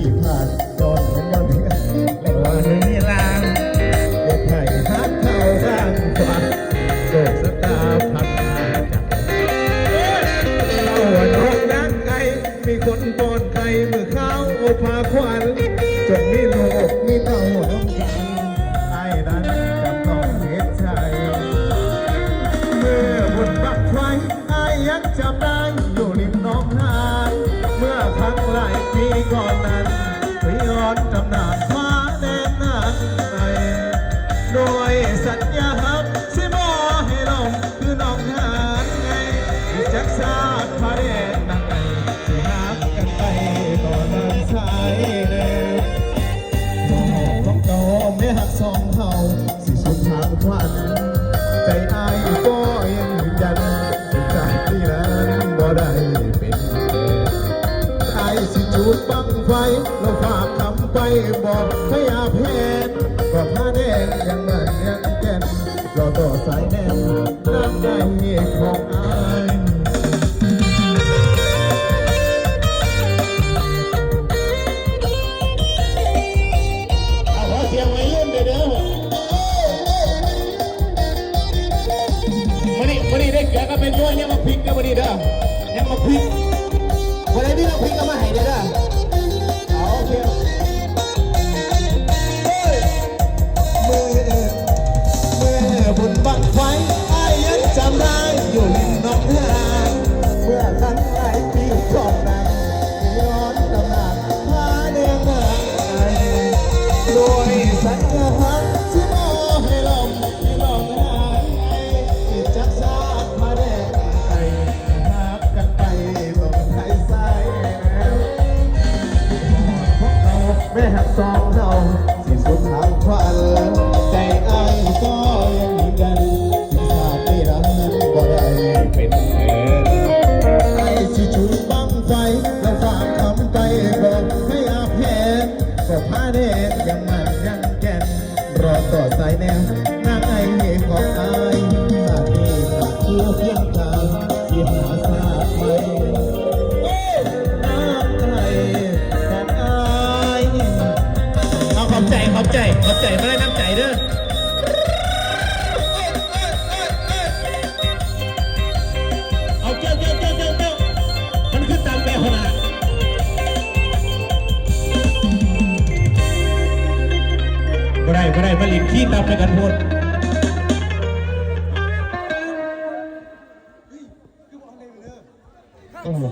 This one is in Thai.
ที่พลาดจอนฉัอดเพื่อนเล่นรอถึงที่างเด็กไทยฮักเข้าร่างกว่าโศสตาพัดมาจากเราร้องด้านไกมีคนปอนไกลเมื่อเข้าพาควันจนมีลูกมีต้าหัวน้องไอ้นั้จำต้องเสียใจเมื่อบนบักไว้ไอ้ยังจำได้ ก่อนนั้นไปย้อนตำนานฟ้าแดนนั้นไปโดยสัญญา จูดบังไฟแล้วฝากคำไปบอกพยาเพนก็พาแดงยังเหมือนยังแก่นรอต่อสายแน่นน้ำใจของอายเอาเสียงไว้รุ่นเด้อเด้อมานี่มานี่ได้เกลือก็เป็นด้วยยังมาพริกกันมานี่เด้อยังมาพริก วันนี้เราพริกก็มาให้เด้อเด้อเอาโอเคมื่อเมื่อบนบังไฟอายยังจำได้อยู่ริมน้องหานเมื่อครั้งหลายปีก่อนนั้นย้อนตำนานพาเดินมาโดยสัญญา ควันใจอ้ายก็ยังยืนยันที่ชาติที่รักนั้นบ่ได้เป็นเงินไอ้สิจุดบังไฟแล้วฝากคำไปบอกให้อาเพนก็พาเด็กยังมันยังแก่นรอต่อสายแนว ขอบใจขอบใจขอบใจมาได้น้ำใจเด้อเอาเจ้าเจ้าเจ้าเจ้าเจ้ามันคือตามแบบขนาดบ่ได้บ่ได้มาหลินขี้ตามในกันพูดโอ้โห